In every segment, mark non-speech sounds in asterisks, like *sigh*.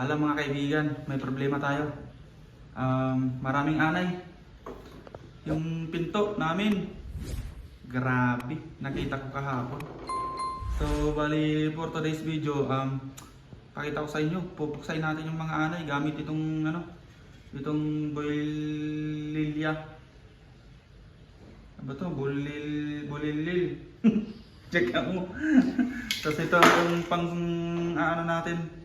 Wala mga kaibigan, may problema tayo. Um, maraming anay. Yung pinto namin, grabe, nakita ko kahapon. So, bali for today's video, um, pakita ko sa inyo, pupuksain natin yung mga anay gamit itong ano, itong boililya. Ano ba to? Bulil, bulilil. *laughs* Check mo. *laughs* Tapos ito yung pang ano natin,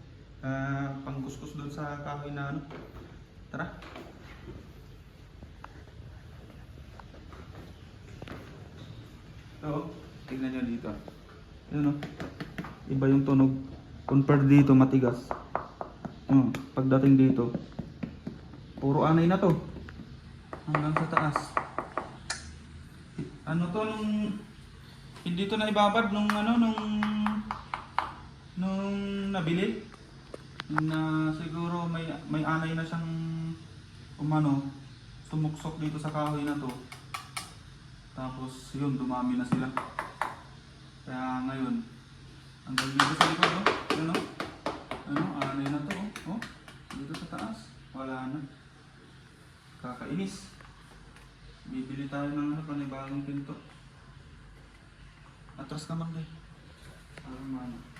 ah, pang kuskus doon sa kahoy na ano. Tara. Oo, tignan nyo dito. Yun o. Iba yung tunog. Compare dito, matigas. Yun, pagdating dito, puro anay na to. Hanggang sa taas. Ano to nung hindi to na ibabad nung ano nung nung nabili na siguro may may anay na siyang umano tumuksok dito sa kahoy na to. Tapos yun dumami na sila. Kaya ngayon hanggang dito sa likod oh. Oh ano? Anay na to oh, oh dito sa taas. Wala na. Kakainis. Bibili tayo ng ano panibagong pinto. Atras ka man kay para maano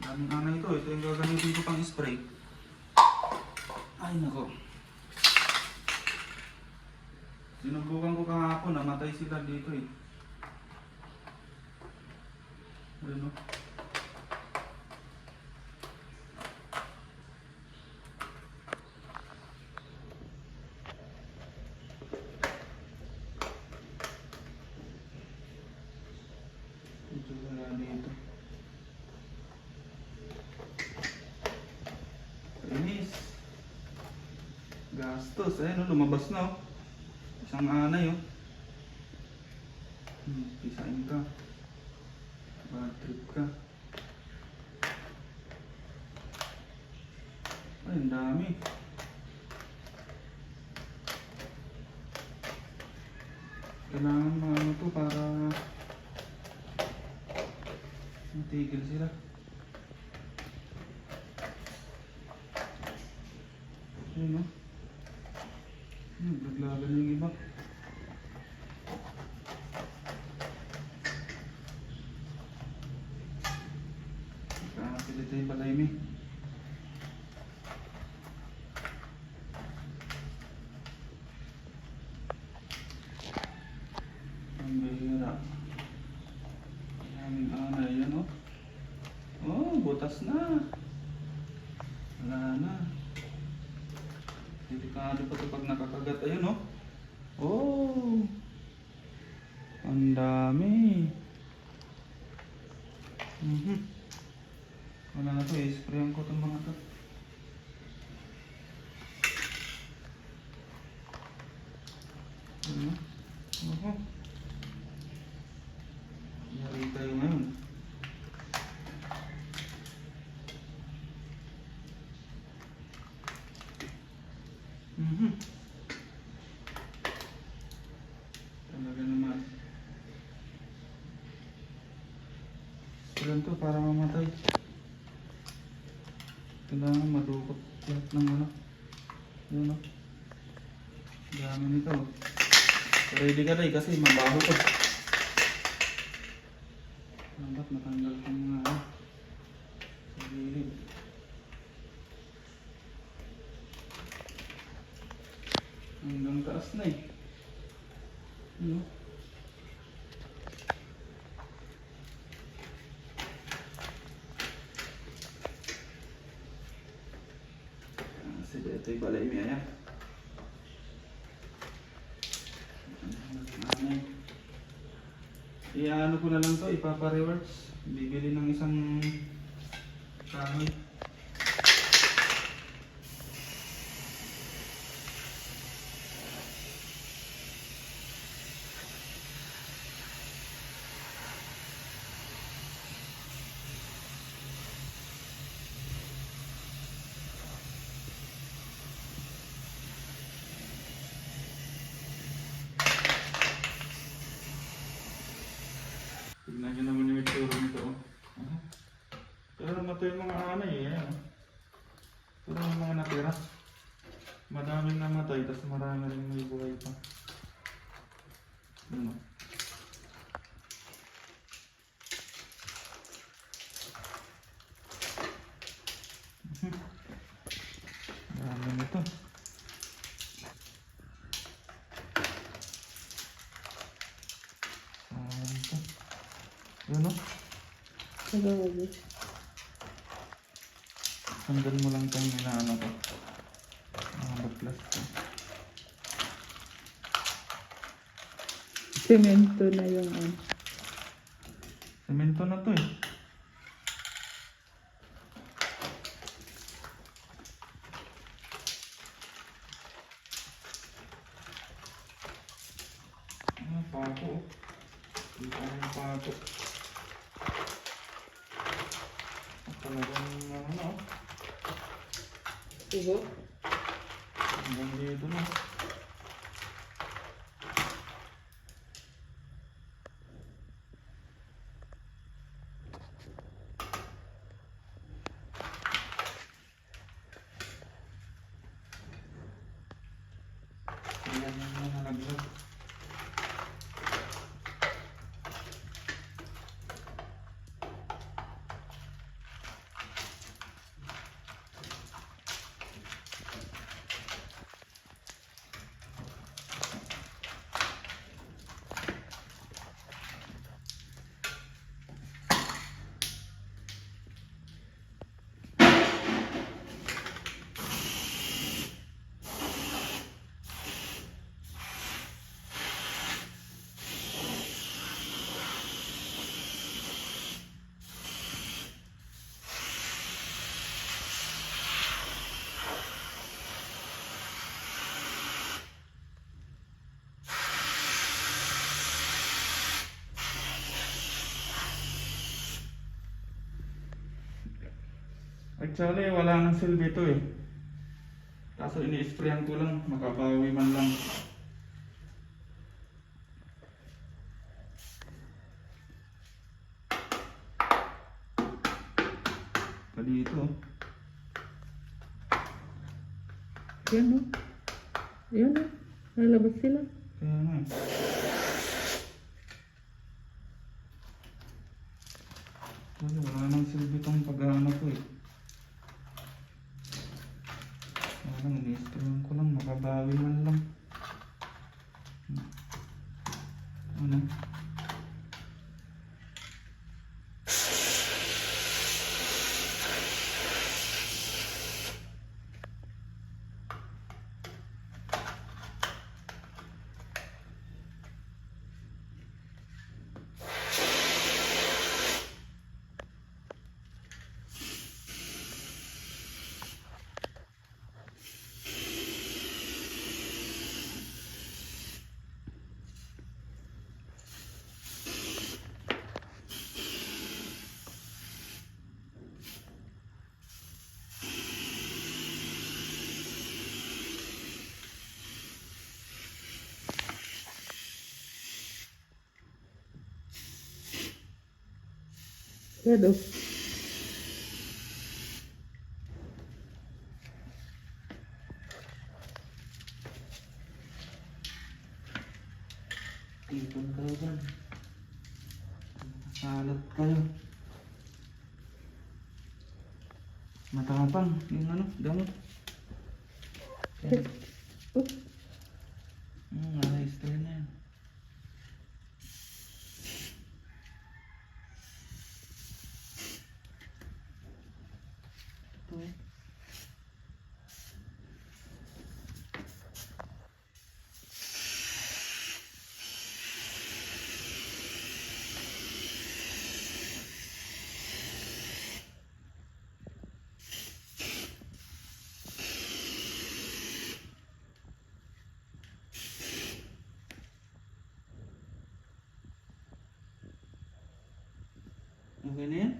daming anay ito ito yung gagamitin ko pang spray. Ay nako. Sinubukan ko kahapon namatay sila dito eh. Ano Medyo wala dito. Inis. Gastos. Ayan, oh, lumabas na. Oh. Isang anay. Oh. Hmm, pisain ka. Bad trip ka. Ay, ang dami. Kailangan mga ano to para matigil sila. Ayun no? Hmm, naglagan yung iba. Kakapilit yung balay mi. Ang bihira. Daming anay yan oh. Oh, butas na. Wala na. Delikado pa ito pag nakakagat. Ayun oh. Oh. Ang dami. Mhm. Wala na to eh. Sprayan ko itong mga to. Ngayon. Para mamatay. Kailangan madukot lahat ng ano. Yun o. Dami nito. Ready ka rin kasi mabaho to. Dapat matanggal ko mga ano. Sa gilid. Hanggang taas na eh. Ano? Ah, Sige, ito yung balay niya yan. Ano? I-ano ko na lang to, ipapa-rewards. Bibili ng isang kahoy. eh. Ayan. oh. Pero yung mga natira. Madaming namatay, tapos marami rin may buhay pa. Ano? Mhm. Dami nito. Sayang to. Yun o. Grabe. Tanggal mo lang itong inaano ko. Mga baklas ko. Semento na yung ano. Semento na to eh. Pato. oh. Hindi pa yung Talagang ano na. Ubo? Hanggang dito na. Ayan yung mga nalaglag. Actually, wala nang silbi to eh. Kaso ini-sprayan ko lang, makabawi man lang. Pa dito. oh. Yan o. Yan o. Lalabas sila. Kaya nga eh. Wala nang silbi tong pag-ano ko eh. Nang ini-sprayan ko lang, makabawi man lang. Ano? Yan o. Tipon kayo dyan. Salat kayo. Matapang yung ano, gamot. Yan. Oh, Hmm, ayos tayo na yan. Ito eh. Okay na yan?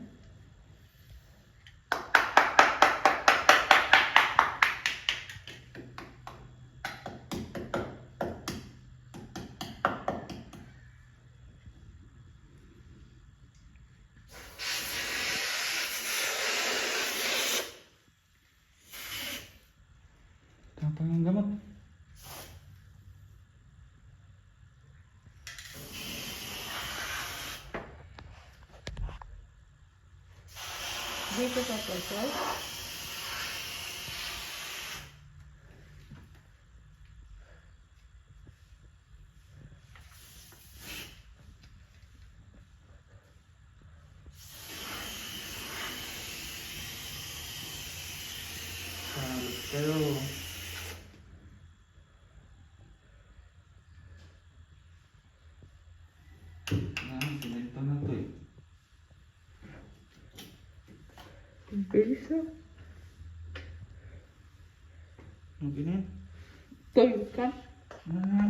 Ito sa flashlight? Salut kayo. Yan, sinekta na to eh. Ang bilis ah. Ang ginin? Toyo ka? Ano